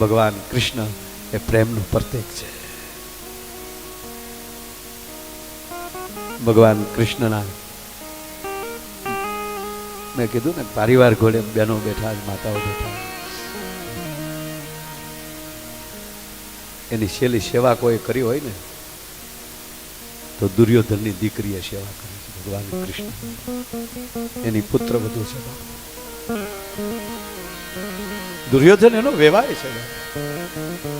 ભગવાન કૃષ્ણ એ પ્રેમનું પ્રતીક છે. ભગવાન કૃષ્ણના મેં કીધું ને, પરિવાર ઘોડે બહેનો બેઠા માતાઓ બેઠા એની છેલ્લી સેવા કોઈ કરી હોય ને, તો દુર્યોધનની દીકરીએ સેવા કરી છે, ભગવાન કૃષ્ણ. એની પુત્ર બધું સેવા દુર્યોધન એનો વેવાય છે.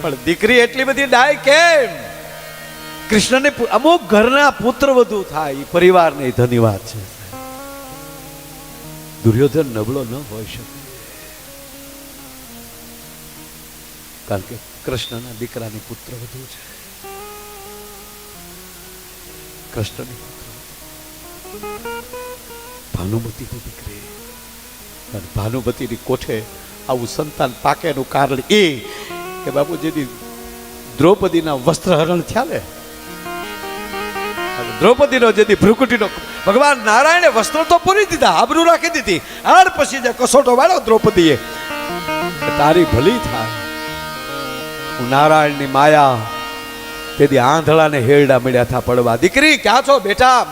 પણ દીકરી એટલી બધી ડાય કેમ? કૃષ્ણને અમુક ઘરના પુત્ર વધુ થાય એ પરિવારને ધન્યવાદ છે. દુર્યોધન નબળો ન હોઈ શકે. કારણ કે કૃષ્ણના દીકરાની પુત્ર વધુ છે. કૃષ્ણની પુત્ર ભાનુમતીની દીકરી. અને ભાનુમતીની કોઠે આવું સંતાન પાકેનું કારણ એ કે બાપુજીની દ્રૌપદીના વસ્ત્રહરણ થયા ને દ્રૌપદીનો જેથી ભ્રુકુટીનો ભગવાન નારાયણે વસ્ત્રો તો પૂરી દીધા, આબરૂ રાખી દીધી. આર પછી જે કસોટો વાળો દ્રૌપદીએ. તારી ભલી થાય. હું નારાયણની માયા તેથી આંધળાને હેરડા મળ્યા થા પડવા. દીકરી, ક્યાં છો બેટા?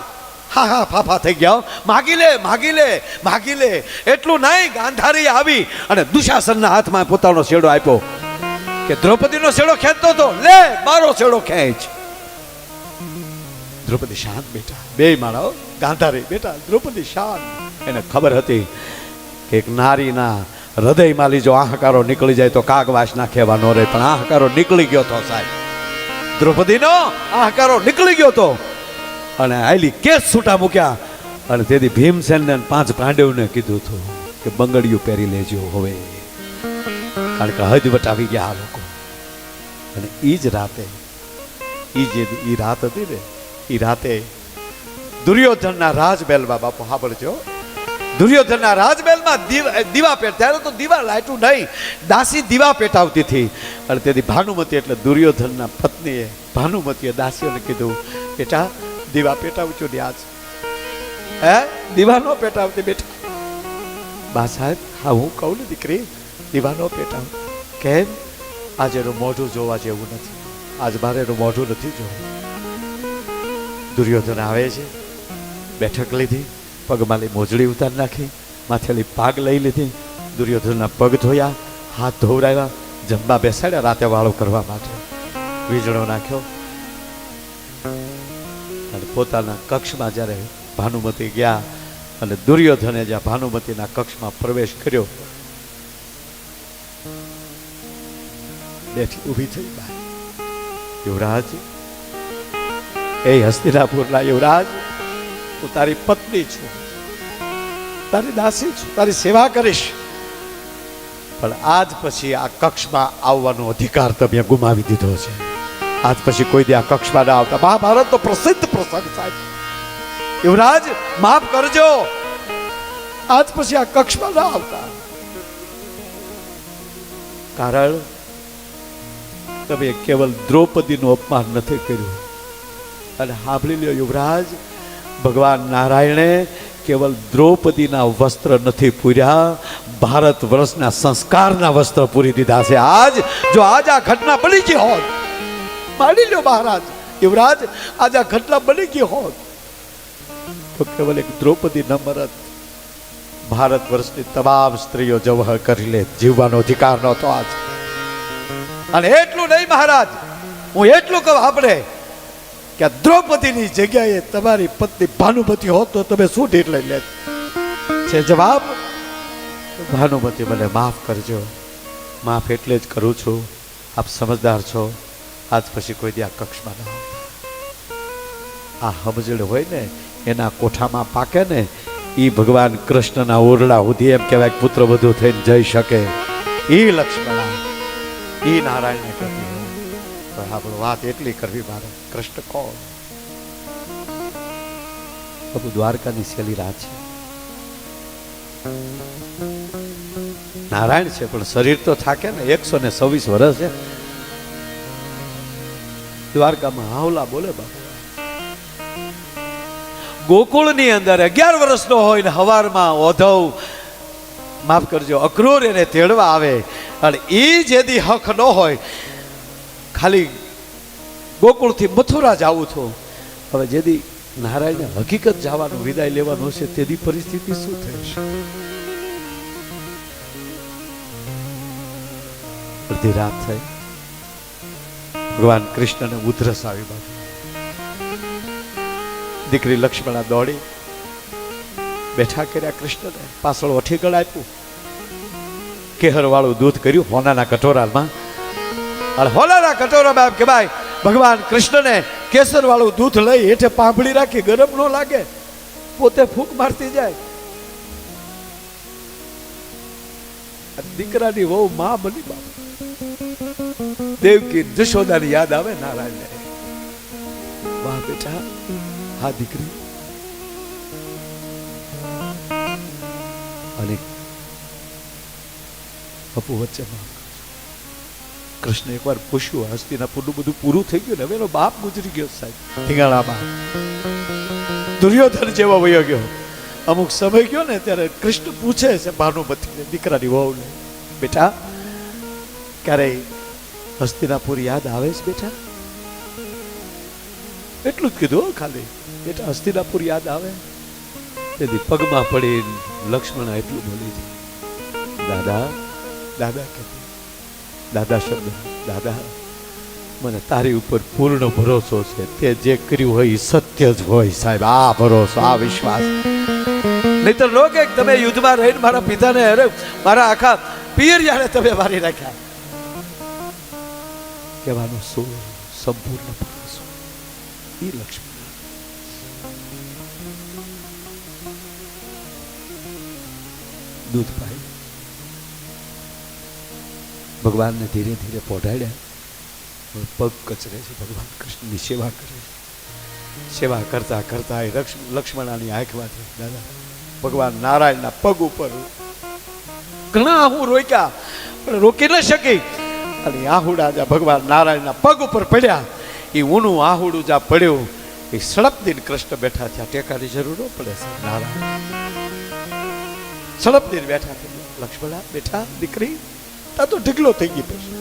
હા હા, ફાફા થઈ ગયા માગી લે માગી લે માગી લે એટલું નહીં, ગાંધારી આવી અને દુશાસનના હાથમાં પોતાનો શેડો આપ્યો. કે દ્રૌપદીનો શેડો ખેંચતો હતો. લે, મારો શેડો ખેંચ. દ્રૌપદી શાંત બેટા બે માળાઓ ગાંધારી બેટા દ્રૌપદી શાંત. એને ખબર હતી કે એક નારીના હૃદયમાં લીજો આહકારો નીકળી જાય તો કાગવાસ ના ન રહે. પણ આહકારો નીકળી ગયો તો સાહેબ. દ્રૌપદીનો આહકારો નીકળી ગયો તો અને આયલી કેસ છૂટા મૂક્યા. અને તેથી ભીમસેનને પાંચ પાંડવને કીધું હતું કે બંગડીયું પહેરી લેજો હવે. કારણ કે હદ વટાવી ગયા આ લોકો. અને એ જ રાતે એ જે એ રાત હતી ને એ રાતે દુર્યોધનના રાજમહેલમાં બાપુ સાંભળજો. દુર્યોધનના રાજમહેલમાં દીવા પેટ, ત્યારે તો દીવા લાઈટું નહીં, દાસી દીવા પેટાવતી હતી. અને તેથી ભાનુમતી એટલે દુર્યોધનના પત્નીએ ભાનુમતીએ દાસીઓને કીધું, બેટા દીવા પેટાવજો ને આજ. હે? દીવા નો પેટાવતી બેટા. બા સાહેબ, હા, હું કહું ને દીકરી, દીવા નો પેટાવ. કેમ? આજે એનું મોઢું જોવા જેવું નથી. આજ મારે એનું મોઢું નથી જોવું. દુર્યોધન આવે છે, બેઠક લીધી પગમાલી મોજડી ઉતાર નાખી માથેલી પાગ લઈ લીધી. દુર્યોધનના પગ ધોયા, હાથ ધોવરાવ્યા જમવા બેસાડ્યા રાતે વાળો કરવા માટે. વીજળો નાખ્યો. પોતાના કક્ષમાં જ્યારે ભાનુમતી ગયા અને દુર્યોધને જ્યાં ભાનુમતીના કક્ષમાં પ્રવેશ કર્યો, બેઠી ઊભી થઈ બાય યુવરાજ, એ હસ્તિનાપુરના યુવરાજ, હું તારી પત્ની છું. તારી દાસી છું, તારી સેવા કરીશ. પણ આજ પછી આ કક્ષમાં આવવાનો અધિકાર તમે ગુમાવી દીધો છે. આજ પછી કોઈ દે આ કક્ષમાં ના આવતા. મહાભારતનો પ્રસિદ્ધ પ્રસંગ સાહેબ. યુવરાજ, માફ કરજો. આજ પછી આ કક્ષમાં ના આવતા. કારણ તમે કેવલ દ્રૌપદીનું અપમાન નથી કર્યું. અને સાંભળી લ્યો યુવરાજ, ભગવાન નારાયણે કેવલ દ્રૌપદીના વસ્ત્ર નથી પૂર્યા, ભારત વર્ષના સંસ્કારના વસ્ત્ર પૂરી દીધા છે. આજ, જો આજ આ ઘટના બની ગઈ હોત માની લો મહારાજ. યુવરાજ, આજે આ ઘટના બની ગઈ હોત તો કેવલ એક દ્રૌપદી ન ભારત વર્ષની તમામ સ્ત્રીઓ જવહ કરી લે જીવવાનો અધિકાર નહોતો આજ. અને એટલું નહીં મહારાજ, હું એટલું કહું આપણે કે દ્રૌપદીની જગ્યાએ તમારી પત્ની ભાનુમતી હોત તો તમે શું ઢીર લઈ લે છે જવાબ? ભાનુમતી મને માફ કરજો. માફ એટલે જ કરું છું. આપ સમજદાર છો. આજ પછી કોઈ દે કક્ષમાં ના આ સમજણ હોય ને, એના કોઠામાં પાકે ને એ ભગવાન કૃષ્ણના ઓરડા સુધી એમ કહેવાય પુત્ર વધુ થઈને જઈ શકે. એ લક્ષ્મણ એ નારાયણને આપણે વાત એટલી કરવી મારે. કૃષ્ણ કોણ? પ્રભુ દ્વારકાની શૈલી રાત છે. નારાયણ છે, પણ શરીર તો થાકે ને, એકસો ને છવ્વીસ વર્ષ છે. દ્વારકામાં હાવલા બોલે બાપુ. ગોકુળની અંદર અગિયાર વર્ષનો હોય ને હવારમાં ઓધવ, માફ કરજો, અક્રૂર એને તેડવા આવે. અને એ જેદી હક ન હોય, ખાલી ગોકુળથી મથુરા જવું છું. હવે જેદી નારાયણને હકીકત જવાનું વિદાય લેવાનું હશે તેની પરિસ્થિતિ શું થશે અડધી રાત થઈ. ભગવાન કૃષ્ણને ઉધરસ આવી બાજુ દીકરી લક્ષ્મણા દોડી, બેઠા કર્યા કૃષ્ણને, પાછળ અઠીગળ આપ્યું. કેહરવાળું દૂધ કર્યું હોનાના કટોરામાં. અને હોનાના કટોરામાં એમ કે ભાઈ, ભગવાન કૃષ્ણને કેસર વાળું દૂધ લઈ હેઠે પાંભળી રાખી, ગરમ ન લાગે, પોતે ફૂંક મારતી જાય. દીકરાની વહુ માં બની બાપ. દેવકી, જશોદાની યાદ આવે? નારાયણને વાહ બેટા, હા દીકરી. અને અપુ વચ્ચે માફ કરજો. કૃષ્ણ એકવાર પૂછ્યું હસ્તિનાપુરનું બધું પૂરું થઈ ગયું ને, હવે એનો બાપ ગુજરી ગયો સાહેબ. ઠીંગાણામાં દુર્યોધન જેવો વયો ગયો. અમુક સમય ગયો ને, ત્યારે કૃષ્ણ પૂછે છે, ભાનુમતીને, દીકરાની વહુને, બેટા, ક્યારેય હસ્તિનાપુર યાદ આવે છે, બેટા? એટલું જ કીધું ખાલી. બેટા હસ્તિનાપુર યાદ આવે? તેથી પગમાં પડી લક્ષ્મણ એટલું બોલી છે. દાદા દાદા કે, દાદા શબ્દ, દાદા, મને તારી ઉપર પૂર્ણ ભરોસો છે. તે જે કર્યું હોય એ સત્ય જ હોય, સાહેબ. આ ભરોસો, આ વિશ્વાસ. નહીતર લોકો તમે યુદ્ધમાં રહીને મારા પિતાને અરે, મારા આખા પિયરિયાને તમે મારી નાખ્યા કહેવાનો શું સંપૂર્ણ ભરોસો એ લક્ષ્મણ દૂધ પાય ભગવાનને ધીરે ધીરે પોઢાડ્યા પગ કચરે છે ભગવાન કૃષ્ણની સેવા કરે છે સેવા કરતા કરતા એ લક્ષ- લક્ષ્મણાની આંખમાંથી દાદા ભગવાન નારાયણના પગ ઉપર ઘણા હું રોક્યા પણ રોકી ન શકી અને આહુડા જ્યાં ભગવાન નારાયણના પગ ઉપર પડ્યા, એ ઊનું આહુડું જ્યાં પડ્યું, એ સડપદીન કૃષ્ણ બેઠા ત્યાં ટેકાની જરૂર પડે છે નારાયણ. સડપદીન બેઠા લક્ષ્મણા બેઠા દીકરી તા તો ઢીકલો થઈ ગઈ પછી.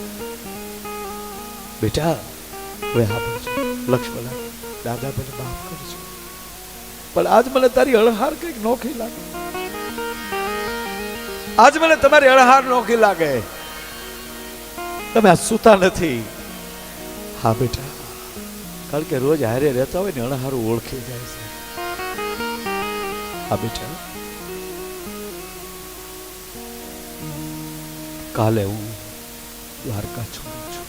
બેટા, હવે હા લક્ષ્મણા, દાદા મને માફ કરજો. પણ આજ મને તારી અળહાર કંઈક નોખી લાગે. આજ મને તમારી અળહાર નોખી લાગે. તમે આ સૂતા નથી. હા, બેટા. કારણ કે રોજ હારે રહેતા હોય ને અણહારું ઓળખી જાય છે. હા, બેટા. કાલે હું દ્વારકા છોડું છું.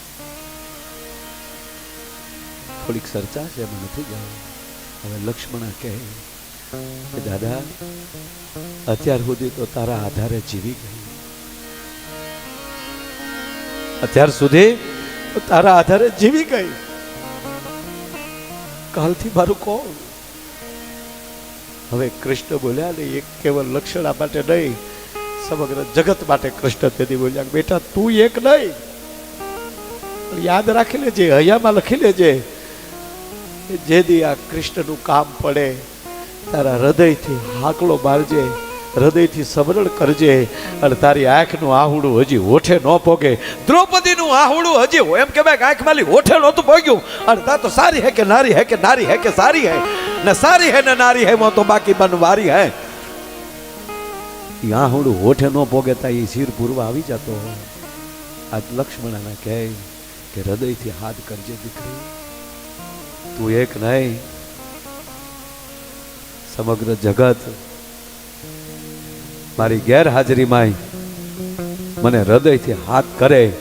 થોડીક ચર્ચા છે, એમાં નથી જવું હવે લક્ષ્મણા કહે દાદા, અત્યાર સુધી તો તારા આધારે જીવી ગઈ. અત્યાર સુધી તારા આધારે જીવી ગઈ. કાલથી મારું કોણ? હવે કૃષ્ણ બોલ્યા ને એક કેવળ લક્ષણા માટે નહીં, સમગ્ર જગત માટે કૃષ્ણ તેથી બોલ્યા બેટા, તું એક નહીં. યાદ રાખી લેજે, હૈયામાં લખી લેજે જે દી આ કૃષ્ણનું કામ પડે, તારા હૃદયથી હાકલો મારજે હૃદયથી સમરણ કરજે અને તારી આંખનું આહુડું હજી ઓઠે ન પોગે. દ્રૌપદીનું આહુડું હજી એમ કે ભાઈ આંખ માલી ઓઠે નહોતું પોગ્યું. અને તા તો સારી હે કે નારી હે કે નારી હે કે સારી હે? ને સારી હે ને નારી હે તો બાકી બન વારી હે. આહુડું ઓઠે ન પોગે તા એ શિર પૂરવા આવી જતો હોય આજ લક્ષ્મણને કહે કે હૃદયથી હાથ કરજે દીકરી. તું એક નહીં, સમગ્ર જગત મારી ગેરહાજરીમાં મને હૃદયથી હાથ કરે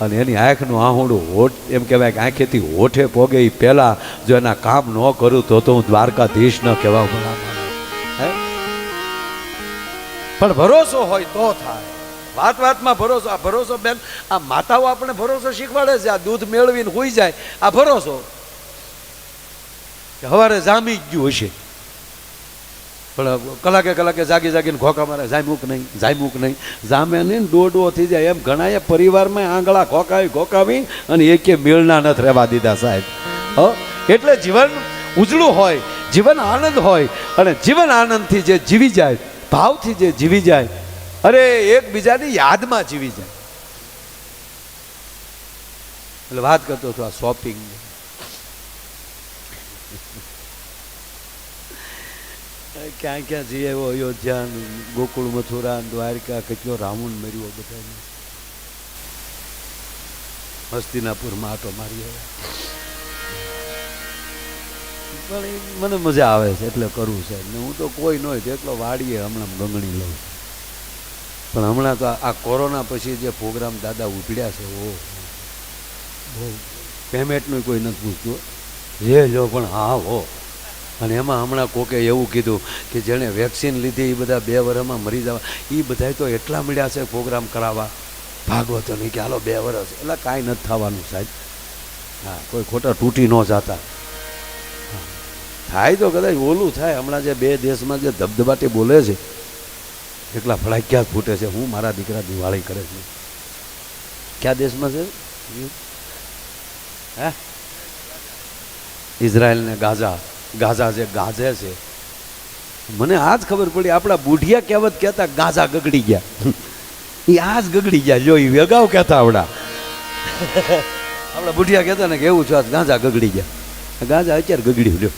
અને એની આંખનું આહુડું હોઠ, એમ કહેવાય કે આંખેથી હોઠે પોગે પહેલા જો એના કામ ન કરું તો તો હું દ્વારકાધીશ ન કહેવા હે? પણ ભરોસો હોય તો થાય. વાત વાતમાં ભરોસો, આ ભરોસો બેન, આ માતાઓ આપણે ભરોસો શીખવાડે છે, આ દૂધ મેળવીને હોઈ જાય, આ ભરોસો. કે હવારે જામી ગયું હશે. પણ કલાકે કલાકે જાગી જાગીને ખોખા મારે જામ્યુક નહીં? જામ્યુક નહીં? જામે નહીં ડોડો થઈ જાય એમ ઘણાએ પરિવારમાં આંગળા ખોકાવી ખોકાવી અને એકે મેળના નથી રહેવા દીધા સાહેબ. હ? એટલે જીવન ઉજળું હોય, જીવન આનંદ હોય અને જીવન આનંદથી જે જીવી જાય, ભાવથી જે જીવી જાય, અરે એકબીજાની યાદમાં જીવી જાય. એટલે વાત કરતો હતો આ શોપિંગ ક્યાં ક્યાં જઈ આવ્યો અયોધ્યા ગોકુળ, મથુરા, દ્વારકા કેટલો રાવણ મર્યો બધાને? હસ્તિનાપુરમાં આટો મારી આવ્યા. પણ મને મજા આવે છે એટલે કરવું છે. ને હું તો કોઈ ન હોય તો એકલો વાડીએ હમણાં ગંગણી લઉં. પણ હમણાં તો આ- આ કોરોના પછી જે પ્રોગ્રામ દાદા ઉપડ્યા છે ઓ બહુ પેમેન્ટનું કોઈ નથી પૂછતું. જે જો પણ હા, હો. અને એમાં હમણાં કોકે એવું કીધું કે જેણે વેક્સિન લીધી, એ બધા બે વર્ષમાં મરી જવા. એ બધા તો એટલા મળ્યા છે પ્રોગ્રામ કરાવવા. ભાગવતોની કે હાલો બે વર્ષ એટલે કાંઈ નથી થવાનું સાહેબ. હા, કોઈ ખોટા તૂટી ન જતા. થાય તો કદાચ ઓલું થાય. હમણાં જે બે દેશમાં જે ધબધબાટી બોલે છે, એટલા ફળાક્યા ફૂટે છે. હું મારા દીકરા દિવાળી કરે છે. કયા દેશમાં છે? હે? ઇઝરાયલ ને ગાઝા. ગાઝા છે ગાઝે છે. મને આજ ખબર પડી આપણા બુઢિયા કહેવત કહેતા ગાઝા ગગડી ગયા. એ આજ ગગડી ગયા જો એ અગાઉ કહેતા આપણા આપણા બુઢિયા કહેતા ને કે એવું છે આજ ગાંજા ગગડી ગયા. ગાંજા અત્યારે ગગડી લ્યો